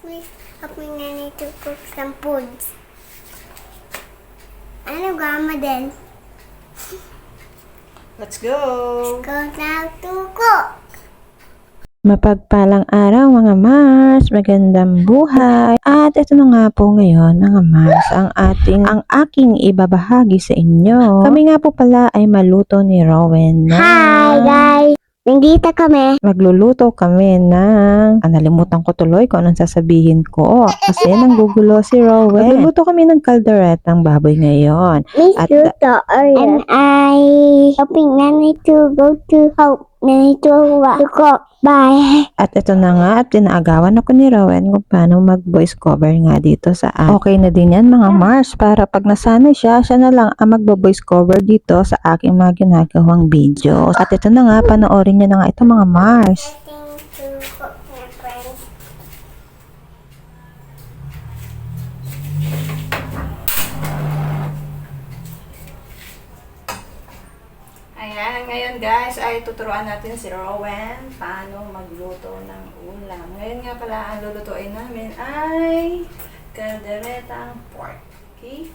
Miss, help me nanny to cook some foods. Ano gama din? Let's go! Go now to cook. Mapagpalang araw mga Mars, magandang buhay. At ito na nga po ngayon mga Mars, ang ating ang aking ibabahagi sa inyo. Kami nga po pala ay maluto ni Rowan na Hi guys! Nandito kami. magluluto kami ng ah, nalimutan ko tuloy kung anong sasabihin ko kasi nanggugulo si Rowan. Magluluto kami ng kalderetang baboy ngayon. Miss At- Luto And I helping nanny to go to help to cook. Bye. At ito na nga at tinaagawan ako ni Rowan kung paano mag voice cover nga dito sa akin. Okay na din yan mga Mars para pag nasanay siya, siya na lang ang magbo-voice cover dito sa aking mga ginagawang video. At ito na nga, panoorin niyo na nga ito mga Mars. Nothing to cook, my friends. Ayan, ngayon guys ay tuturuan natin si Rowan paano magluto ng ulam. Ngayon nga pala ang lulutuin namin ay kalderetang pork. Okay?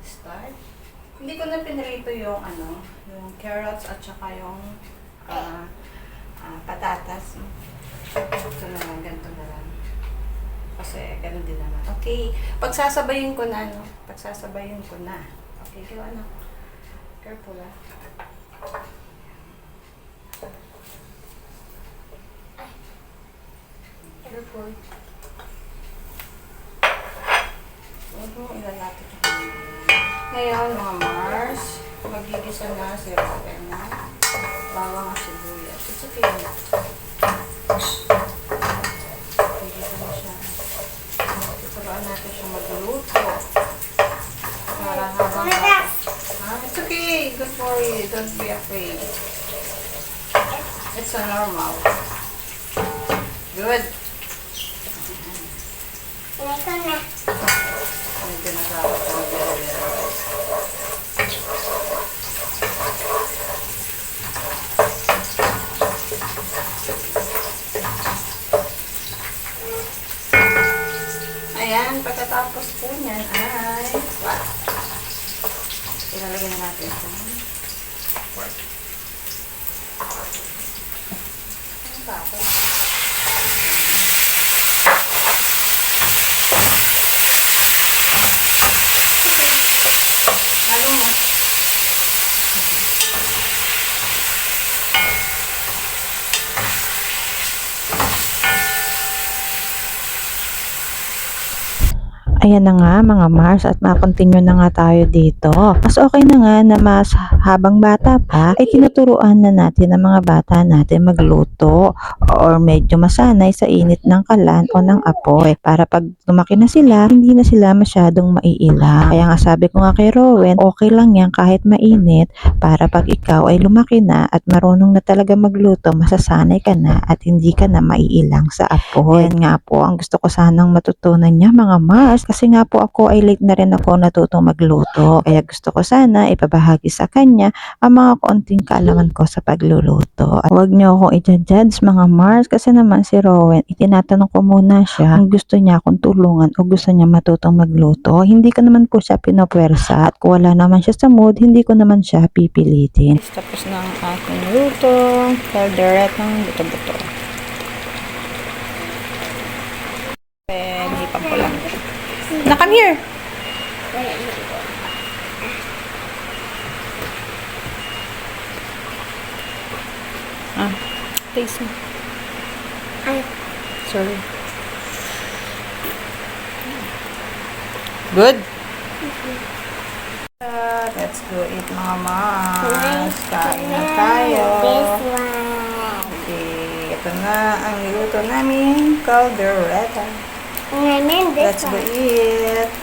Start. Hindi ko na pinrito yung ano, yung carrots at saka yung ah, ah, patatas. Ito na lang, ganito na lang. Kasi ganun din naman. Okay, pagsasabayin ko na, no? Pagsasabayin ko na. Okay, gawa na. Careful ah. Careful. Huwag mo ilalapit. Ngayon, mga Mars, magigisa na si Robin na bawang at sibuyas. It's okay na. Magigisa na siya. Tuturuan natin siya magluto. Para habang... It's okay. Good for you. Don't be afraid. It's a normal. Good. Like ko na. May ginagawa ko ng bere-bere rice. Ayan, pagkatapos po niyan ay wow. Ilalagay na natin ito. Pork. Ang tapos. Halo mo. Ayan na nga mga Mars at makontinue na nga tayo dito. Mas okay na nga na mas habang bata pa ay tinuturuan na natin ang mga bata natin magluto or medyo masanay sa init ng kalan o ng apoy para pag lumaki na sila, hindi na sila masyadong maiilang. Kaya nga sabi ko nga kay Rowan, okay lang yan kahit mainit para pag ikaw ay lumaki na at marunong na talaga magluto, masasanay ka na at hindi ka na maiilang sa apoy. Yan nga po ang gusto ko sanang matutunan niya mga Mars kasi nga po ako ay late na rin ako natutong magluto. Kaya gusto ko sana ipabahagi sa kanya ang mga konting kaalaman ko sa pagluluto. At huwag niyo akong i-judge mga Mars kasi naman si Rowan, itinatanong ko muna siya kung gusto niya akong tulungan o gusto niya matutong magluto. Hindi ko naman po siya pinapwersa at kung wala naman siya sa mood, hindi ko naman siya pipilitin. Tapos na ang aking luto. Kalderetang buto-buto. Eh, hipan ko lang. Come here! Ah, taste mo. Ay. Sorry. Good? Uh, let's go eat mga mas. Kain na tayo. This one. Okay, ito na ang niluto namin, caldereta. And then this go one. eat.